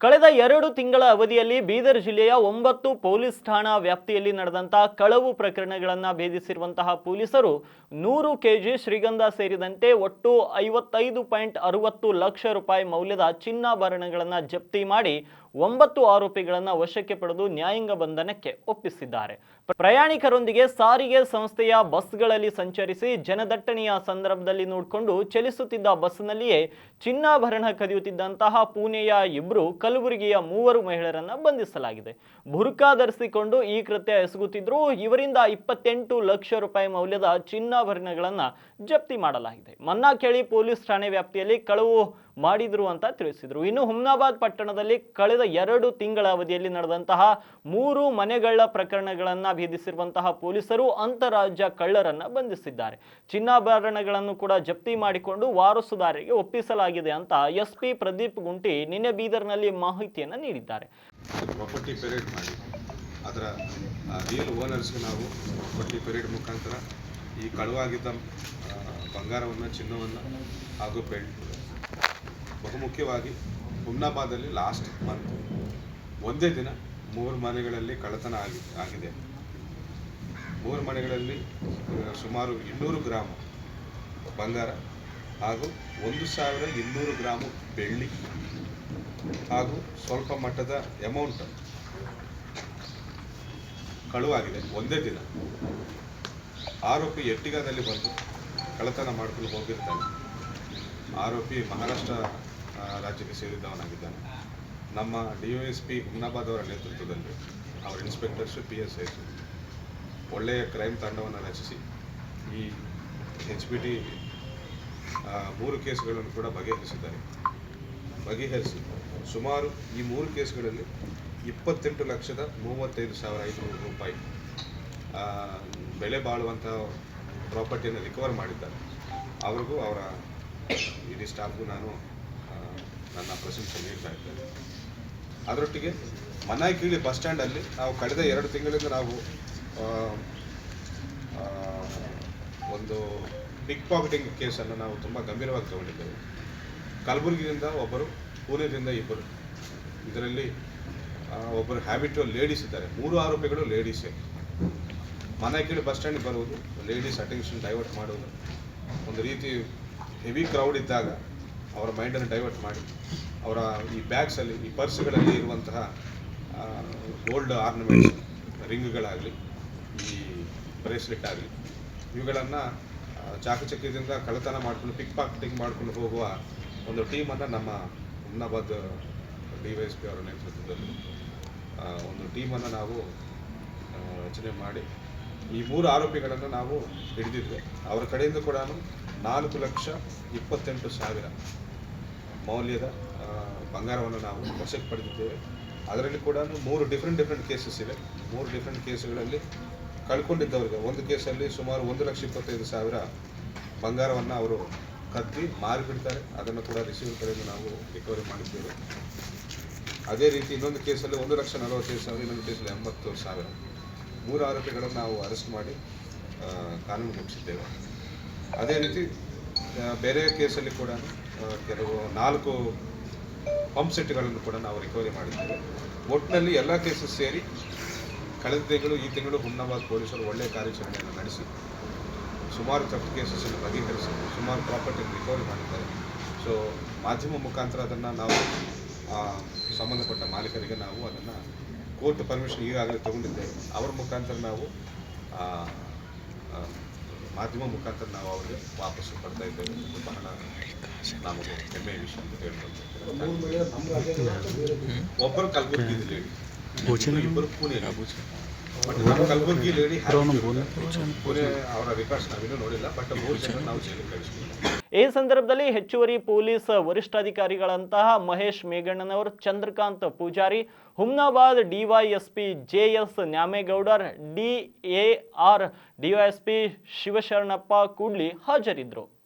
ಕಳೆದ ಎರಡು ತಿಂಗಳ ಅವಧಿಯಲ್ಲಿ ಬೀದರ್ ಜಿಲ್ಲೆಯ ಒಂಬತ್ತು ಪೊಲೀಸ್ ಠಾಣಾ ವ್ಯಾಪ್ತಿಯಲ್ಲಿ ನಡೆದಂತಹ ಕಳವು ಪ್ರಕರಣಗಳನ್ನು ಭೇದಿಸಿರುವಂತಹ ಪೊಲೀಸರು ನೂರು ಕೆಜಿ ಶ್ರೀಗಂಧ ಸೇರಿದಂತೆ ಒಟ್ಟು ಐವತ್ತೈದು ಪಾಯಿಂಟ್ ಅರವತ್ತು ಲಕ್ಷ ರೂಪಾಯಿ ಮೌಲ್ಯದ ಚಿನ್ನಾಭರಣಗಳನ್ನು ಜಪ್ತಿ ಮಾಡಿ ಒಂಬತ್ತು ಆರೋಪಿಗಳನ್ನು ವಶಕ್ಕೆ ಪಡೆದು ನ್ಯಾಯಾಂಗ ಬಂಧನಕ್ಕೆ ಒಪ್ಪಿಸಿದ್ದಾರೆ. ಪ್ರಯಾಣಿಕರೊಂದಿಗೆ ಸಾರಿಗೆ ಸಂಸ್ಥೆಯ ಬಸ್ಗಳಲ್ಲಿ ಸಂಚರಿಸಿ ಜನದಟ್ಟಣೆಯ ಸಂದರ್ಭದಲ್ಲಿ ನೋಡಿಕೊಂಡು ಚಲಿಸುತ್ತಿದ್ದ ಬಸ್ನಲ್ಲಿಯೇ ಚಿನ್ನಾಭರಣ ಕದಿಯುತ್ತಿದ್ದಂತಹ ಪುಣೆಯ ಇಬ್ಬರು ಕಲಬುರಗಿಯ ಮೂವರು ಮಹಿಳೆಯರನ್ನ ಬಂಧಿಸಲಾಗಿದೆ. ಬುರ್ಕಾ ಧರಿಸಿಕೊಂಡು ಈ ಕೃತ್ಯ ಎಸಗುತ್ತಿದ್ರು ಇವರಿಂದ ಇಪ್ಪತ್ತೆಂಟು ಲಕ್ಷ ರೂಪಾಯಿ ಮೌಲ್ಯದ ಚಿನ್ನಾಭರಣಗಳನ್ನು ಜಪ್ತಿ ಮಾಡಲಾಗಿದೆ. ಮನ್ನಾಕೇಳಿ ಪೊಲೀಸ್ ಠಾಣೆ ವ್ಯಾಪ್ತಿಯಲ್ಲಿ ಕಳವು ಮಾಡಿದ್ರು ಅಂತ ತಿಳಿಸಿದರು. ಇನ್ನು ಹುಮ್ನಾಬಾದ್ ಪಟ್ಟಣದಲ್ಲಿ ಕಳೆದ ಎರಡು ತಿಂಗಳ ಅವಧಿಯಲ್ಲಿ ನಡೆದಂತಹ ಮೂರು ಮನೆಗಳ ಪ್ರಕರಣಗಳನ್ನು ಭೇದಿಸಿರುವಂತಹ ಪೊಲೀಸರು ಅಂತಾರಾಜ್ಯ ಕಳ್ಳರನ್ನ ಬಂಧಿಸಿದ್ದಾರೆ. ಚಿನ್ನಾಭರಣಗಳನ್ನು ಕೂಡ ಜಪ್ತಿ ಮಾಡಿಕೊಂಡು ವಾರಸುದಾರರಿಗೆ ಒಪ್ಪಿಸಲಾಗಿದೆ ಅಂತ ಎಸ್ ಪಿ ಪ್ರದೀಪ್ ಗುಂಟಿ ನಿನ್ನೆ ಬೀದರ್ನಲ್ಲಿ ಮಾಹಿತಿಯನ್ನು ನೀಡಿದ್ದಾರೆ. ಈ ಕಳುವಾಗಿದ್ದ ಬಂಗಾರವನ್ನು, ಚಿನ್ನವನ್ನು ಹಾಗೂ ಬೆಳ್ಳಿ ಬಹುಮುಖ್ಯವಾಗಿ ಹುಮ್ನಾಬಾದಲ್ಲಿ ಲಾಸ್ಟ್ ಮಂತ್ ಒಂದೇ ದಿನ ಮೂರು ಮನೆಗಳಲ್ಲಿ ಕಳ್ಳತನ ಆಗಿ, ಆಗಿದೆ. ಮೂರು ಮನೆಗಳಲ್ಲಿ ಸುಮಾರು ಇನ್ನೂರು ಗ್ರಾಮ ಬಂಗಾರ ಹಾಗೂ ಒಂದು ಸಾವಿರ ಇನ್ನೂರು ಗ್ರಾಮ ಬೆಳ್ಳಿ ಹಾಗೂ ಸ್ವಲ್ಪ ಮಟ್ಟದ ಅಮೌಂಟ್ ಕಳುವಾಗಿದೆ. ಒಂದೇ ದಿನ ಆರೋಪಿ ಎಟ್ಟಿಗಾದಲ್ಲಿ ಬಂದು ಕಳ್ಳತನ ಮಾಡ್ಕೊಂಡು ಹೋಗಿರ್ತಾನೆ. ಆರೋಪಿ ಮಹಾರಾಷ್ಟ್ರ ರಾಜ್ಯಕ್ಕೆ ಸೇರಿದವನಾಗಿದ್ದಾನೆ. ನಮ್ಮ D O S P Humnabad ಅವರ ನೇತೃತ್ವದಲ್ಲಿ ಅವರ ಇನ್ಸ್ಪೆಕ್ಟರ್ಸು ಪಿ ಎಸ್ ಐಸು ಒಳ್ಳೆಯ ಕ್ರೈಮ್ ತಂಡವನ್ನು ರಚಿಸಿ, ಈ ಎಚ್ ಪಿ ಟಿ ಮೂರು ಕೇಸ್ಗಳನ್ನು ಕೂಡ ಬಗೆಹರಿಸಿದ್ದಾರೆ. ಬಗೆಹರಿಸಿ ಸುಮಾರು ಈ ಮೂರು ಕೇಸ್ಗಳಲ್ಲಿ ಇಪ್ಪತ್ತೆಂಟು ಲಕ್ಷದ ಮೂವತ್ತೈದು ಸಾವಿರ ಐದುನೂರು ರೂಪಾಯಿ ಬೆಲೆ ಬಾಳುವಂಥ ಪ್ರಾಪರ್ಟಿಯನ್ನು ರಿಕವರ್ ಮಾಡಿದ್ದಾರೆ. ಅವ್ರಿಗೂ ಅವರ ಇಡೀ ಸ್ಟಾಫ್ಗೂ ನಾನು ನನ್ನ ಪ್ರಶಂಸೆ ನೀಡ್ತಾ ಇದ್ದೇನೆ. ಅದರೊಟ್ಟಿಗೆ ಮನ್ನಾಯಿಕೀಳಿ ಬಸ್ ಸ್ಟ್ಯಾಂಡಲ್ಲಿ ನಾವು ಕಳೆದ ಎರಡು ತಿಂಗಳಿಂದ ನಾವು ಒಂದು ಪಿಕ್ ಪಾಕೆಟಿಂಗ್ ಕೇಸನ್ನು ನಾವು ತುಂಬ ಗಂಭೀರವಾಗಿ ತಗೊಂಡಿದ್ದೇವೆ. ಕಲಬುರಗಿಯಿಂದ ಒಬ್ಬರು, ಪುಣೆದಿಂದ ಇಬ್ಬರು. ಇದರಲ್ಲಿ ಒಬ್ಬರು ಹ್ಯಾಬಿಟುವಲ್ ಲೇಡೀಸ್ ಇದ್ದಾರೆ. ಮೂರು ಆರೋಪಿಗಳು ಲೇಡೀಸೇ ಮನೆ ಕೀಳಿ ಬಸ್ ಸ್ಟ್ಯಾಂಡ್ ಬರುವುದು ಲೇಡೀಸ್ ಅಟೆನ್ಷನ್ ಡೈವರ್ಟ್ ಮಾಡುವುದು. ಒಂದು ರೀತಿ ಹೆವಿ ಕ್ರೌಡ್ ಇದ್ದಾಗ ಅವರ ಮೈಂಡನ್ನು ಡೈವರ್ಟ್ ಮಾಡಿ, ಅವರ ಈ ಬ್ಯಾಗ್ಸಲ್ಲಿ ಈ ಪರ್ಸ್ಗಳಲ್ಲಿ ಇರುವಂತಹ ಗೋಲ್ಡ್ ಆರ್ನಮೆಂಟ್ಸ್ ರಿಂಗ್ಗಳಾಗಲಿ ಈ ಬ್ರೇಸ್ಲೆಟ್ ಆಗಲಿ, ಇವುಗಳನ್ನು ಚಾಕಚಕ್ಯದಿಂದ ಕಳ್ಳತನ ಮಾಡ್ಕೊಂಡು ಪಿಕ್ ಪಾಕೆಟಿಂಗ್ ಮಾಡ್ಕೊಂಡು ಹೋಗುವ ಒಂದು ಟೀಮನ್ನು ನಮ್ಮ Humnabad D Y S P ಅವರ ನೇತೃತ್ವದಲ್ಲಿ ಒಂದು ಟೀಮನ್ನು ನಾವು ರಚನೆ ಮಾಡಿ, ಈ ಮೂರು ಆರೋಪಿಗಳನ್ನು ನಾವು ಹಿಡಿದಿದ್ವಿ. ಅವರ ಕಡೆಯಿಂದ ಕೂಡ ನಾಲ್ಕು ಲಕ್ಷ ಇಪ್ಪತ್ತೆಂಟು ಸಾವಿರ ಮೌಲ್ಯದ ಬಂಗಾರವನ್ನು ನಾವು ವಶಕ್ಕೆ ಪಡೆದಿದ್ದೇವೆ. ಅದರಲ್ಲಿ ಕೂಡ ಮೂರು ಡಿಫ್ರೆಂಟ್ ಡಿಫ್ರೆಂಟ್ ಕೇಸಸ್ ಇವೆ ಮೂರು ಡಿಫ್ರೆಂಟ್ ಕೇಸುಗಳಲ್ಲಿ ಕಳ್ಕೊಂಡಿದ್ದವರಿಗೆ, ಒಂದು ಕೇಸಲ್ಲಿ ಸುಮಾರು ಒಂದು ಲಕ್ಷ ಇಪ್ಪತ್ತೈದು ಸಾವಿರ ಬಂಗಾರವನ್ನು ಅವರು ಕದ್ದಿ ಮಾರಿಬಿಡ್ತಾರೆ. ಅದನ್ನು ಕೂಡ ರಿಸೀವ್ ಕಡೆಯಿಂದ ನಾವು ರಿಕವರಿ ಮಾಡಿದ್ದೇವೆ. ಅದೇ ರೀತಿ ಇನ್ನೊಂದು ಕೇಸಲ್ಲಿ ಒಂದು ಲಕ್ಷ ನಲವತ್ತೈದು ಸಾವಿರ, ಇನ್ನೊಂದು ಕೇಸಲ್ಲಿ ಎಂಬತ್ತು ಸಾವಿರ. ಮೂರು ಆರೋಪಿಗಳನ್ನು ನಾವು ಅರೆಸ್ಟ್ ಮಾಡಿ ಕಾನೂನು ಮುಗಿಸಿದ್ದೇವೆ ಅದೇ ರೀತಿ ಬೇರೆ ಕೇಸಲ್ಲಿ ಕೂಡ ಕೆಲವು ನಾಲ್ಕು ಪಂಪ್ ಸೆಟ್ಗಳನ್ನು ಕೂಡ ನಾವು ರಿಕವರಿ ಮಾಡಿದ್ದೇವೆ. ಒಟ್ಟಿನಲ್ಲಿ ಎಲ್ಲ ಕೇಸಸ್ ಸೇರಿ ಕಳೆದ ತಿಂಗಳು, ಈ ತಿಂಗಳು ಹುಮ್ನಾಬಾದ್ ಪೊಲೀಸರು ಒಳ್ಳೆಯ ಕಾರ್ಯಾಚರಣೆಯನ್ನು ನಡೆಸಿ, ಸುಮಾರು ತಪ್ಪು ಕೇಸಸ್ಸನ್ನು ಬಗೆಹರಿಸಿ, ಸುಮಾರು ಪ್ರಾಪರ್ಟಿ ರಿಕವರಿ ಮಾಡಿದ್ದಾರೆ. ಸೊ ಮಾಧ್ಯಮ ಮುಖಾಂತರ ಅದನ್ನು ನಾವು ಸಂಬಂಧಪಟ್ಟ ಮಾಲೀಕರಿಗೆ ನಾವು ಅದನ್ನು ಕೋರ್ಟ್ ಪರ್ಮಿಷನ್ ಈಗಾಗಲೇ ತಗೊಂಡಿದ್ದೇವೆ. ಅವರ ಮುಖಾಂತರ ನಾವು ಮಾಧ್ಯಮ ಮುಖಾಂತರ ನಾವು ಅವರಿಗೆ ವಾಪಸ್ಸು ಪಡ್ತಾ ಇದ್ದೇವೆ ಇದು ಬಹಳ ನಮಗೆ ಹೆಮ್ಮೆಯ ವಿಷಯ ಅಂತ ಹೇಳ್ಬೋದು. ಒಬ್ಬರು ಕಲಬುರಗಿ ಲೇಡಿ ಇಬ್ಬರು ಪುಣೆ ಬಟ್ ನಮ್ಮ ಕಲಬುರಗಿ ಲೇಡಿ ಪುಣೆ ಅವರ ರೆಕಾರ್ಡ್ಸ್ ನಾವಿನ್ನೂ ನೋಡಿಲ್ಲ ಬಟ್ ಮೂರು ಜನ ನಾವು ಜೈಲಿಗೆ ಕಳಿಸ್ತೀವಿ. ಈ ಸಂದರ್ಭದಲ್ಲಿ ಹೆಚ್ಚುವರಿ ಪೊಲೀಸ್ ವರಿಷ್ಠಾಧಿಕಾರಿಗಳಂತಹ Mahesh ಮೇಘಣ್ಣನವರು, Chandrakant Pujari, Humnabad DYSP JS Nyamegoudar, DAR DYSP Shivasharanappa Kudli ಹಾಜರಿದ್ದರು.